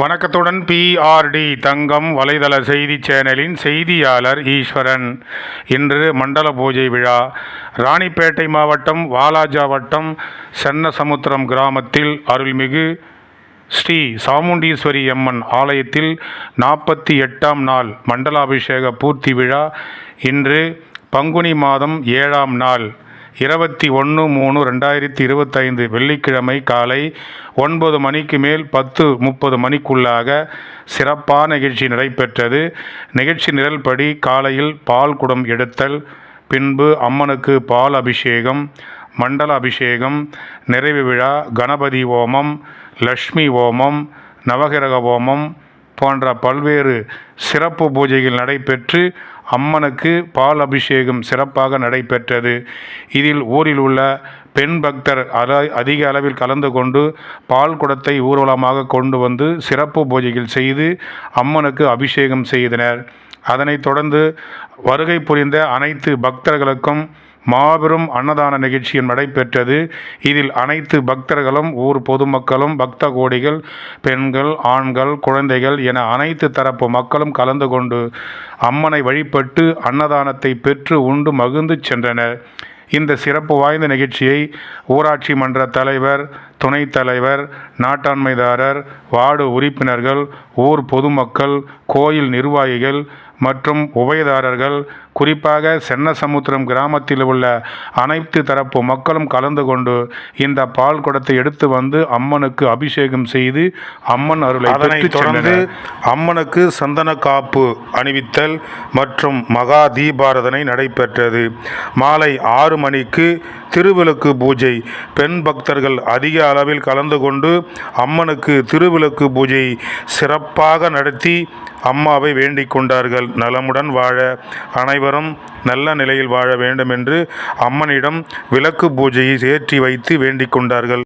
வணக்கத்துடன் பிஆர்டி தங்கம் வலைதள செய்தி சேனலின் செய்தியாளர் ஈஸ்வரன். இன்று மண்டல பூஜை விழா. ராணிப்பேட்டை மாவட்டம் வாலாஜா வட்டம் சென்னசமுத்திரம் கிராமத்தில் அருள்மிகு ஸ்ரீ சாமுண்டீஸ்வரி அம்மன் ஆலயத்தில் நாற்பத்தி எட்டாம் நாள் மண்டலாபிஷேக பூர்த்தி விழா. இன்று பங்குனி மாதம் ஏழாம் நாள். இருபத்தி ஒன்று மூணு ரெண்டாயிரத்தி இருபத்தைந்து வெள்ளிக்கிழமை காலை ஒன்பது மணிக்கு மேல் பத்து முப்பது மணிக்குள்ளாக சிறப்பான நிகழ்ச்சி நடைபெற்றது. நிகழ்ச்சி நிரல்படி காலையில் பால் குடம் எடுத்தல் பின்பு அம்மனுக்கு பால் அபிஷேகம் மண்டல அபிஷேகம் நிறைவு விழா கணபதி ஓமம் லக்ஷ்மி ஓமம் நவகிரக ஓமம் போன்ற பல்வேறு சிறப்பு பூஜைகள் நடைபெற்று அம்மனுக்கு பால் அபிஷேகம் சிறப்பாக நடைபெற்றது. இதில் ஊரில் உள்ள பெண் பக்தர் அல அதிக அளவில் கலந்து கொண்டு பால் குடத்தை ஊர்வலமாக கொண்டு வந்து சிறப்பு பூஜைகள் செய்து அம்மனுக்கு அபிஷேகம் செய்தனர். அதனைத் தொடர்ந்து வருகை புரிந்த அனைத்து பக்தர்களுக்கும் மாபெரும் அன்னதான நிகழ்ச்சியும் நடைபெற்றது. இதில் அனைத்து பக்தர்களும் ஊர் பொதுமக்களும் பக்த கோடிகள் பெண்கள் ஆண்கள் குழந்தைகள் என அனைத்து தரப்பு மக்களும் கலந்து கொண்டு அம்மனை வழிபட்டு அன்னதானத்தை பெற்று உண்டு மகிழ்ந்து சென்றனர். இந்த சிறப்பு வாய்ந்த நிகழ்ச்சியை ஊராட்சி மன்ற தலைவர் துணைத் தலைவர் நாட்டாண்மைதாரர் வார்டு உறுப்பினர்கள் ஊர் பொதுமக்கள் கோயில் நிர்வாகிகள் மற்றும் உபயதாரர்கள் குறிப்பாக சென்னசமுத்திரம் கிராமத்தில் உள்ள அனைத்து தரப்பு மக்களும் கலந்து கொண்டு இந்த பால் குடத்தை எடுத்து வந்து அம்மனுக்கு அபிஷேகம் செய்து அம்மன் அருளை அதனைத் தொடர்ந்து அம்மனுக்கு சந்தன காப்பு அணிவித்தல் மற்றும் மகா தீபாரதனை நடைபெற்றது. மாலை ஆறு மணிக்கு திருவிளக்கு பூஜை. பெண் பக்தர்கள் அதிக அளவில் கலந்து கொண்டு அம்மனுக்கு திருவிளக்கு பூஜை சிறப்பாக நடத்தி அம்மாவை வேண்டிக் கொண்டார்கள். நலமுடன் வாழ அனைவரும் நல்ல நிலையில் வாழ வேண்டும் என்று அம்மனிடம் விளக்கு பூஜையை ஏற்றி வைத்து வேண்டிக் கொண்டார்கள்.